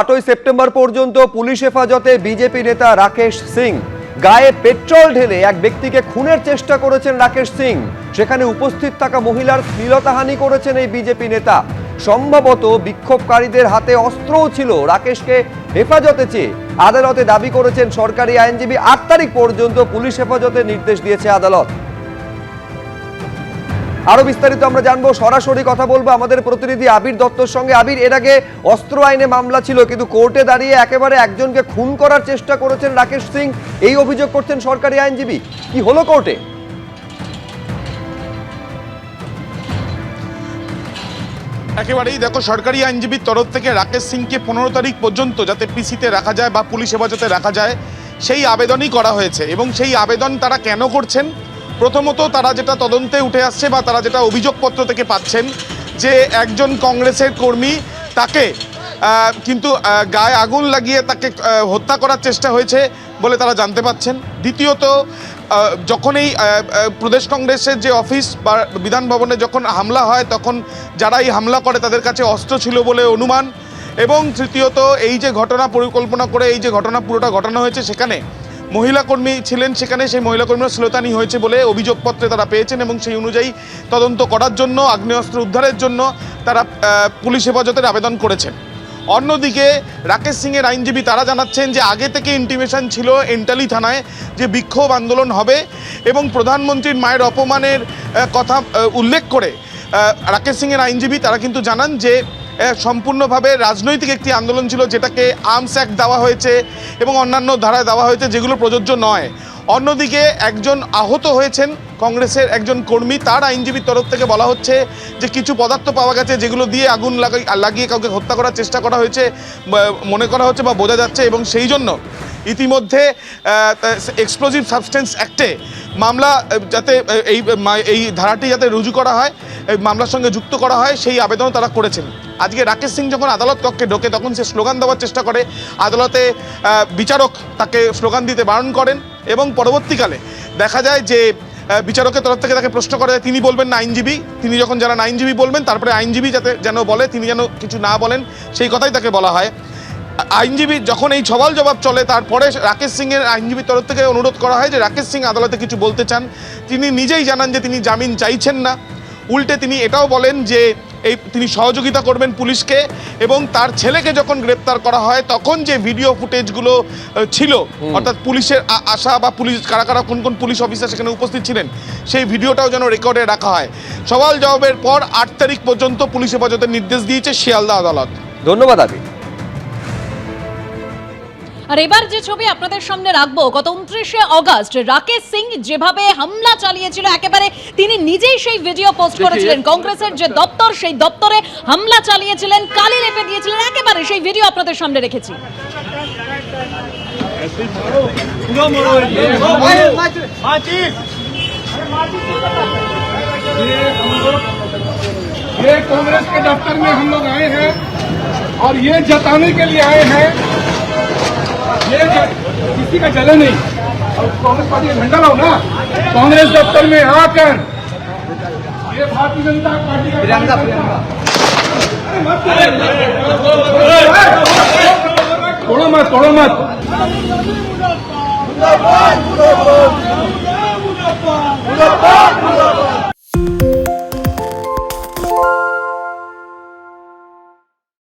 আটই সেপ্টেম্বর পর্যন্ত পুলিশ হেফাজতে বিজেপি নেতা রাকেশ সিং। গায়ে পেট্রোল ঢেলে এক ব্যক্তিকে খুনের চেষ্টা করেছেন রাকেশ সিং। সেখানে উপস্থিত থাকা মহিলার শ্লীলতাহানি করেছেন এই বিজেপি নেতা। সম্ভবত বিক্ষোভকারীদের হাতে অস্ত্রও ছিল রাকেশকে হেফাজতে চেয়ে। আদালতে দাবি করেছেন সরকারি আইনজীবী আট তারিখ পর্যন্ত পুলিশ হেফাজতে নির্দেশ দিয়েছে আদালত। আরও বিস্তারিত আমরা জানব, সরাসরি কথা বলব আমাদের প্রতিনিধি আবির দত্তর সঙ্গে। আবির, এর আগে অস্ত্র আইনে মামলা ছিল, কিন্তু কোর্টে দাঁড়িয়ে একেবারে একজনকে খুন করার চেষ্টা করেছেন রাকেশ সিং। এই অভিযোগ করছেন সরকারি আইনজীবী। কি হলো কোর্টে? একেবারেই দেখো, সরকারি আইনজীবীর তরফ থেকে রাকেশ সিংকে পনেরো তারিখ পর্যন্ত যাতে পিসিতে রাখা যায় বা পুলিশ হেফাজতে রাখা যায়, সেই আবেদনই করা হয়েছে। এবং সেই আবেদন তারা কেন করছেন? প্রথমত তারা যেটা তদন্তে উঠে আসছে বা তারা যেটা অভিযোগপত্র থেকে পাচ্ছেন যে একজন কংগ্রেসের কর্মী তাকে কিন্তু গায়ে আগুন লাগিয়ে তাকে হত্যা করার চেষ্টা হয়েছে বলে তারা জানতে পাচ্ছেন। দ্বিতীয়ত যখন এই প্রদেশ কংগ্রেসের যে অফিস বা বিধান ভবনে যখন হামলা হয়, তখন যারা এই হামলা করে তাদের কাছে অস্ত্র ছিল বলে অনুমান। এবং তৃতীয়ত, এই যে ঘটনা পরিকল্পনা করে, এই যে ঘটনা পুরোটা ঘটানো হয়েছে, সেখানে মহিলা কর্মী ছিলেন সেখানে, সেই মহিলা কর্মীরা শ্লোতানি হয়েছে বলে অভিযোগপত্রে তারা পেয়েছেন এবং সেই অনুযায়ী তদন্ত করার জন্য, আগ্নেয়াস্ত্র উদ্ধারের জন্য তারা পুলিশ হেফাজতের আবেদন করেছেন। অন্যদিকে রাকেশ সিংয়ের আইনজীবী তারা জানাচ্ছেন যে আগে থেকে ইন্টিমেশন ছিল এন্টালি থানায় যে বিক্ষোভ আন্দোলন হবে এবং প্রধানমন্ত্রীর মায়ের অপমানের কথা উল্লেখ করে রাকেশ সিংয়ের আইনজীবী তারা কিন্তু জানান যে সম্পূর্ণভাবে রাজনৈতিক একটি আন্দোলন ছিল যেটাকে আর্মস অ্যাক্ট দেওয়া হয়েছে এবং অন্যান্য ধারায় দেওয়া হয়েছে যেগুলো প্রযোজ্য নয়। অন্যদিকে একজন আহত হয়েছেন কংগ্রেসের একজন কর্মী, তার আইনজীবীর তরফ থেকে বলা হচ্ছে যে কিছু পদার্থ পাওয়া গেছে যেগুলো দিয়ে আগুন লাগাই লাগিয়ে কাউকে হত্যা করার চেষ্টা করা হয়েছে মনে করা হচ্ছে বা বোঝা যাচ্ছে এবং সেই জন্য ইতিমধ্যে এক্সপ্লোজিভ সাবস্টেন্স অ্যাক্টে মামলা যাতে এই এই ধারাটি যাতে রুজু করা হয় মামলার সঙ্গে যুক্ত করা হয়, সেই আবেদন তারা করেছেন। আজকে রাকেশ সিং যখন আদালত কক্ষে ঢোকে, তখন সে স্লোগান দেওয়ার চেষ্টা করে। আদালতে বিচারক তাকে স্লোগান দিতে বারণ করেন এবং পরবর্তীকালে দেখা যায় যে বিচারকের তরফ থেকে তাকে প্রশ্ন করে তিনি বলবেন না আইনজীবী? তিনি যখন যারা আইনজীবী বলবেন, তারপরে আইনজীবী যাতে যেন বলে, তিনি যেন কিছু না বলেন, সেই কথাই তাকে বলা হয়। আইনজীবী যখন এই সওয়াল জবাব চলে, তারপরে রাকেশ সিংয়ের আইনজীবীর তরফ থেকে অনুরোধ করা হয় যে, রাকেশ সিং আদালতে কিছু বলতে চান। তিনি নিজেই জানান যে, তিনি জামিন চাইছেন না। উল্টে তিনি এটাও বলেন যে এই তিনি সহযোগিতা করবেন পুলিশকে এবং তার ছেলেকে যখন গ্রেপ্তার করা হয় তখন যে ভিডিও ফুটেজগুলো ছিল অর্থাৎ পুলিশের আশা বা পুলিশ কারা কারা কোন কোন পুলিশ অফিসার সেখানে উপস্থিত ছিলেন সেই ভিডিওটাও যেন রেকর্ডে রাখা হয়। সওয়াল জবাবের পর আট তারিখ পর্যন্ত পুলিশ হেফাজতের নির্দেশ দিয়েছে শিয়ালদা আদালত। ধন্যবাদ আবির। আর এবার যে ছবি আপনাদের সামনে রাখবো গত উনত্রিশে অগস্ট রাকেশ সিং যেভাবে হামলা চালিয়েছিল একেবারে তিনি নিজেই সেই ভিডিও পোস্ট করেছিলেন কংগ্রেসের যে দপ্তর সেই দপ্তরে হামলা চালিয়েছিলেন কালি লেপে দিয়েছিলেন একেবারে সেই ভিডিও আপনাদের সামনে রেখেছি ये कांग्रेस के दफ्तर में हम लोग आए हैं और ये जताने के लिए आए हैं ये किसी का जले नहीं और कांग्रेस पार्टी का झंडा लाओ ना कांग्रेस दफ्तर में आकर ये भारतीय जनता पार्टी का तिरंगा तोड़ो मत तोड़ो मत